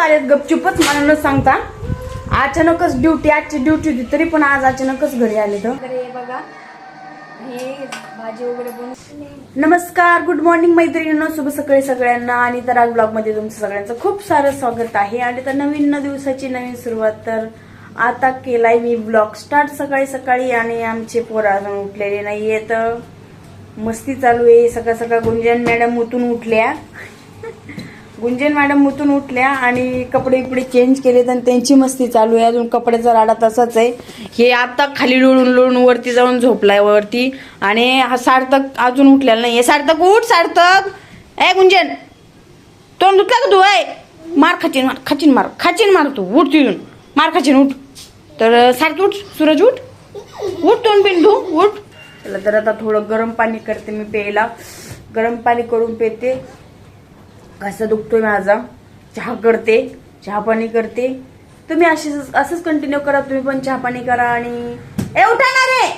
आलेत. गपचुपच मला न सांगता अचानकच ड्युटी आजची ड्युटी होती तरी पण आज अचानकच घरी आले तर. बघा. हे भाजी वगैरे बनवून नमस्कार गुड मॉर्निंग मैत्रिणींनो. शुभ सकाळी सगळ्यांना. आणि तर आज ब्लॉगमध्ये तुमचं सगळ्यांचं खूप सारं स्वागत आहे. आणि तर नवीन न दिवसाची नवीन सुरुवात तर आता केलाय मी ब्लॉग स्टार्ट सकाळी सकाळी आणि आमचे पोरं अजून उठलेले नाहीये तर मस्ती चालू आहे. सकाळ सकाळ गुंजन मॅडम उठून उठल्या. गुंजन मॅडम उठून उठल्या आणि कपडे इकडे चेंज केले तर त्यांची मस्ती चालू आहे. अजून कपड्याचा राडा तसाच आहे. हे आता खाली लोळून लोळून वरती जाऊन झोपलाय वरती. आणि हा सार्थक अजून उठलेला नाही सार्थक उठ सार्थक! ए गुंजन! तोंड दुखला का तू? आहे मार खाचीन मार खाचीन मार खाचीन मार तू. उठ तिथून. मार खाचीन उठ. तर सारखं उठ. सूरज उठ. उठ तोंड बिन धू उठ. चला तर आता थोडं गरम पाणी करते मी प्यायला. गरम पाणी करून पिते. घसा दुखतोय माझा. चहा करते चहा पाणी करते. तुम्ही अशीच असंच कंटिन्यू करा. तुम्ही पण चहा पाणी करा आणि ए उठा ना रे!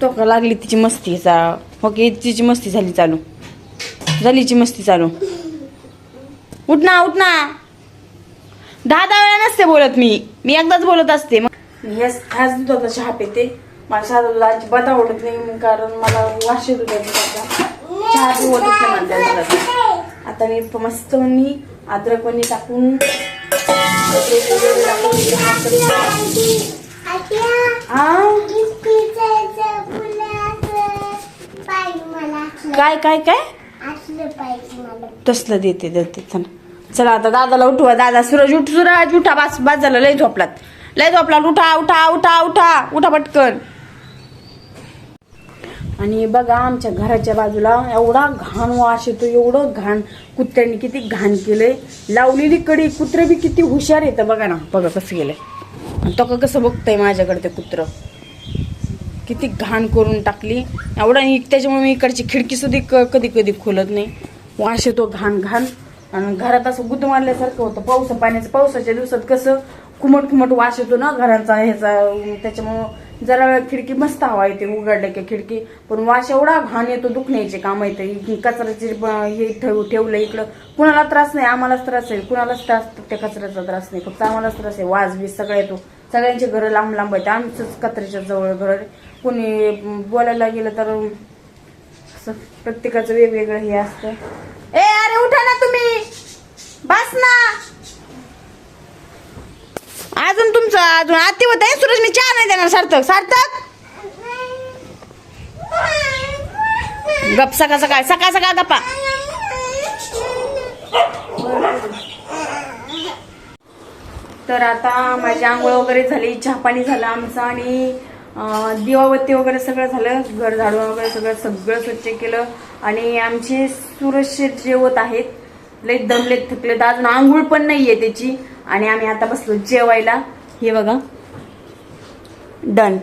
तो का लागली तिची मस्तीचा हो की तिची मस्ती झाली चालू. झालीची मस्ती चालू. उठ ना उठ ना. दहा दहा वेळा नसते बोलत मी. मी एकदाच बोलत असते. मग ह्याच ह्याच दुधाचा चहा पिते. मला साधा दूध अजिबात आवडत नाही कारण मला वाशी येतो दुधाचा चहा पिवत नाही आता मी मस्त मी अद्रक वणी टाकून काय काय काय? तसलं देते देते चला. चला आता दादाला उठवा. दादा सूरज उठ सूरज उठा. बास बास झालं. लय झोपलात. लय झोपलात उठा उठा उठा उठा. उठा पटकन. आणि बघा आमच्या घराच्या बाजूला एवढा घाण वास येतो एवढं घाण. कुत्र्यांनी किती घाण केलंय. लावलेली कडी कुत्रे बी किती हुशार येतं बघा ना. बघा कसं गेलंय. आणि तो का कसं बघतंय माझ्याकडे ते कुत्रं. किती घाण करून टाकली. एवढा त्याच्यामुळे मी इकडची खिडकी सुद्धा कधी कधी खोलत नाही. वास येतो घाण घाण. आणि घरात असं गुद मारल्यासारखं होतं. पाऊस पाण्याचं पावसाच्या दिवसात कसं खुमट खुमट वास येतो ना घराचा ह्याचा. त्याच्यामुळं जरा वेळ खिडकी मस्त हवा येते उघडलं की खिडकी. पण वास एवढा घाण येतो दुखण्याचे काम येते ही कचऱ्याचे हे ठेवलं इकडं. कुणाला त्रास नाही आम्हालाच त्रास आहे. कुणालाच त्रास त्या कचऱ्याचा त्रास नाही. फक्त आम्हालाच त्रास आहे. वास बीस सगळं येतो. सगळ्यांचे घरं लांब लांब आहेत. आमचंच कचऱ्याच्या जवळ घर कुणी कोणी बोलायला गेलं तर असं प्रत्येकाचं वेगवेगळं हे असतं ए अरे उठा ना तुम्ही बस ना अजून आत्ती अजून होत आहे? सूरज मी चहा नाही देणार सार्थक. सार्थक? गप सकाळ सकाळ सकाळ सकाळ गप्पा. तर आता माझी आंघोळ वगैरे झाली चहा पाणी झालं आमचं आणि दिवावती दिवाबत्ती वगैरे सगळं झालं घर झाडून वगैरे सगळं सगळं स्वच्छ केलं. आणि आमचे सुरक्षित जेवत आहेत लई दमलेत थकलेत. अजून आंघोळ पण नाही आहे त्याची. आणि आम्ही आता बसलो जेवायला. हे बघा. डन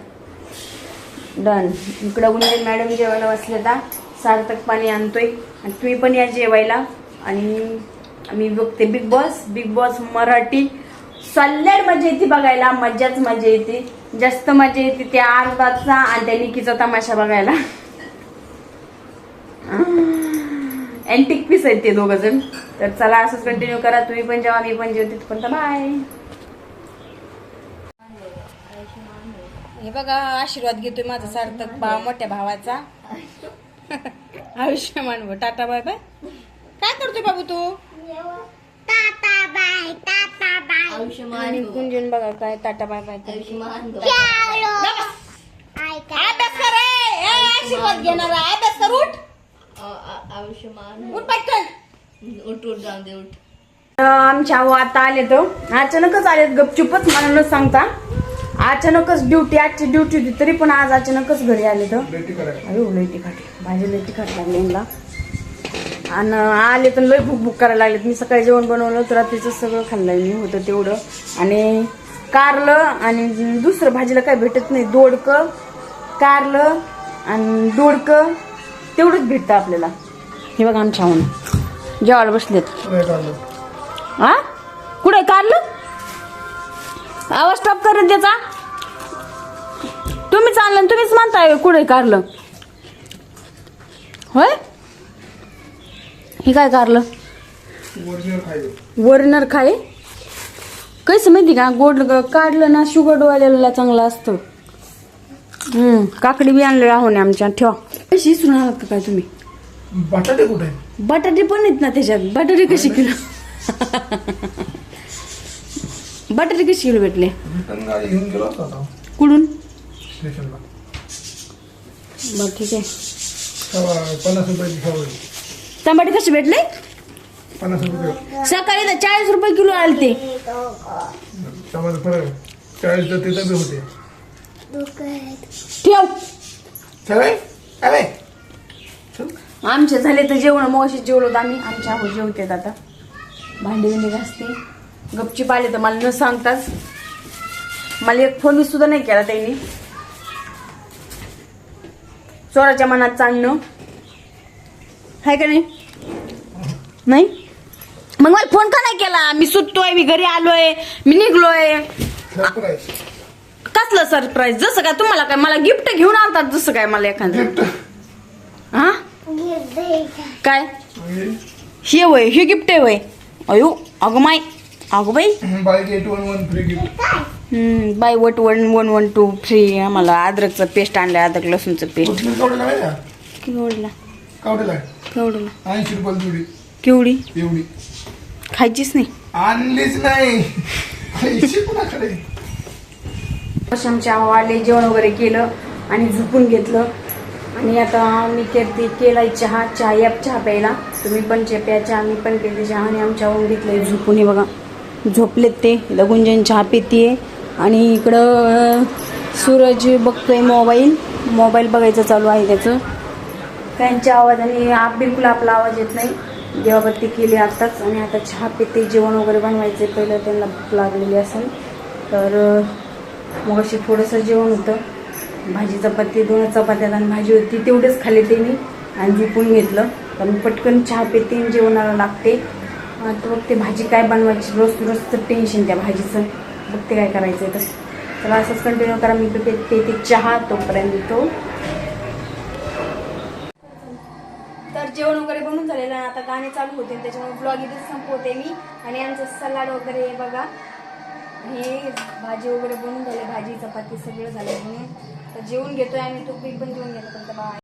डन इकडं गुंजन मॅडम जेवायला बसले आता सार्थक पाणी आणतोय. आणि तुम्ही पण या जेवायला. आणि आम्ही बघते Bigg Boss Bigg Boss Marathi. सल्लड मजा येते बघायला. मजाच मजा येते. जास्त मजा येते त्या अर्धाचा आणि त्या निकीचा तमाशा बघायला. अँटिक पीस आहेत ते दोघ जण. तर चला असंच कंटिन्यू करा. तुम्ही पण जेव्हा मी पण जेवते. पण बाय हे बघा आशीर्वाद घेतोय माझा सार्थक भाव मोठ्या भावाचा. आयुष्यमान भव. Tata bye bye. काय करतोय बाबू तू? आणि कुंजून बघा काय टाटा बाय बाय. करतोय. अभ्यास कर रे. ए, आशीर्वाद घेणार. आहे. अभ्यास कर उठ. आयुष्यमान उठ पटकन. उठ उठ जाऊ दे उठ. आमच्या आहो आता आले तो अचानकच आलेत गपचुपच मला न सांगता. अचानकच ड्युटी आजची ड्युटी होती तरी पण आज अचानकच घरी आले तर. अरे लई तिखट भाजी लई तिखट लागली आणि आले तर लई भूक भूक करायला लागलेत. मी सकाळी जेवण बनवलं तर रात्रीचं सगळं खाल्लंय मी होतं तेवढं. आणि कारलं आणि दुसरं भाजीला काय भेटत नाही दोडकं कारलं आणि दोडकं तेवढंच भेटतं आपल्याला. हे बघा आमच्या जेवायला बसलेत. हा कुठे कारलं? आवाज स्टॉप करून त्याचा. तुम्ही चाललं तुम्हीच म्हणताय कुठे कारलं? होय? हे काय कारलं? वरनर खाय कसं माहिती का? गोड काढलं ना शुगर वाल्याला चांगलं असतं. हम्म काकडी बी आणलं राहून आमच्या. ठेवा. कशी सुन आहात का काय तुम्ही? बटाटे कुठे बटाटे पण आहेत ना त्याच्यात. बटाटे कशी किलो? बटाटे कशी किलो भेटले? कुठून? बरं ठीक आहे. टमाटे कसे भेटले? सकाळी तर चाळीस रुपये किलो आले ते ठेव. आमचे झाले तर जेवण मग असे जेवलो आम्ही. आमच्या आहो जेवतेत आता. भांडी बिंडी घासते. गपचीप आले तर मला न सांगताच. मला एक फोन सुद्धा नाही केला त्यांनी. चोराच्या मनात चांगणं आहे का नाही? नाही? मग मला फोन का नाही केला? मी सुटतोय मी घरी आलोय मी निघलोय. सरप्राईज कसलं सरप्राईज जसं काय तुम्हाला काय? मला गिफ्ट घेऊन आणतात जसं काय मला एखादं? गिफ्ट हा? काय? हे वय हे गिफ्ट आहे वय. अयो अगं माय. अगं बाई. Buy get one one free gift hmm, buy what one one one two free आम्हाला अद्रकचं पेस्ट आणलं अद्रक लसूणचं पेस्ट केवढला केवढला ऐंशी रुपयाला केवढी? एवढी. खायचीच नाही. आणलीच नाही. आमच्या आले जेवण वगैरे केलं आणि झोपून घेतलं. आणि आता मी करते केलाय चहा. चहा या चहा प्यायला. तुम्ही पण चे प्या. चहा मी पण पिते चहा आणि आमच्या ओम घेतलंय झोपून हे बघा. झोपलेत ते. लगुंजन चहा पितीये. आणि इकडं सूरज बघतोय मोबाईल. मोबाईल बघायचं चालू आहे त्याचं. त्यांच्या आवाजाने आप बिलकुल आपला आवाज येत नाही. देवाबत्ती केली आत्ताच. आणि आता चहा पिते जेवण वगैरे बनवायचे पहिलं त्यांना भूक लागलेली असेल. तर मग अशी थोडंसं जेवण होतं. भाजी चपाती दोन चपात्यात आणि भाजी होती. तेवढेच खाली ते मी आणि झोपून घेतलं. तर मी पटकन चहा पिते आणि जेवणाला लागते. आता बघते भाजी काय बनवायची. रोज रोजचं टेन्शन त्या भाजीचं. बघते काय करायचं आहे तर. चला असंच कंटिन्यू करा. मी ते ते चहा तोपर्यंत. तर जेवण वगैरे बनून झालेलं आणि आता गाणे चालू होते. त्याच्यामुळे ब्लॉग इथेच संपवते मी. आणि आमचं सलाड वगैरे हे बघा. हे भाजी वगैरे बनून झाले. भाजी चपाती सगळं झालं म्हणून तर जेवून घेतोय आणि तो पीक पण जेवून घेतो पण बाय.